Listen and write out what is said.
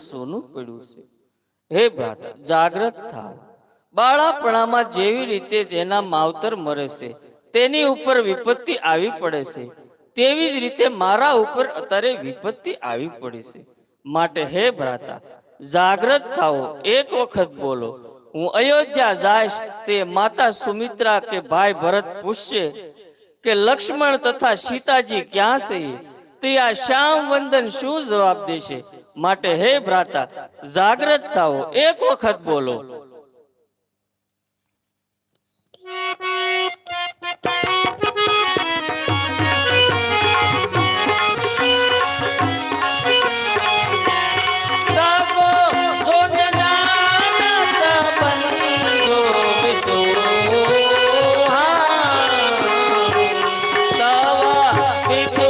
સોનું પડ્યું છે. હે ભ્રાતા જાગ્રત થાવ. બાળાપણામાં જેવી રીતે જેના માવતર મરે છે, તેની ઉપર વિપત્તિ આવી પડે છે, તેવી જ રીતે મારા ઉપર અત્યારે વિપત્તિ આવી પડી છે. માટે હે ભ્રાતા જાગ્રત થાઓ, એક વખત બોલો, હું અયોધ્યા જાઈશ, તે માતા સુમિત્રા કે ભાઈ ભરત પૂછશે કે લક્ષ્મણ તથા સીતાજી ક્યાં છે તે આ શ્યામ વંદન શું જવાબ દેશે? माटे हे भ्राता जागृत था एक वक्त बोलो We're gonna make.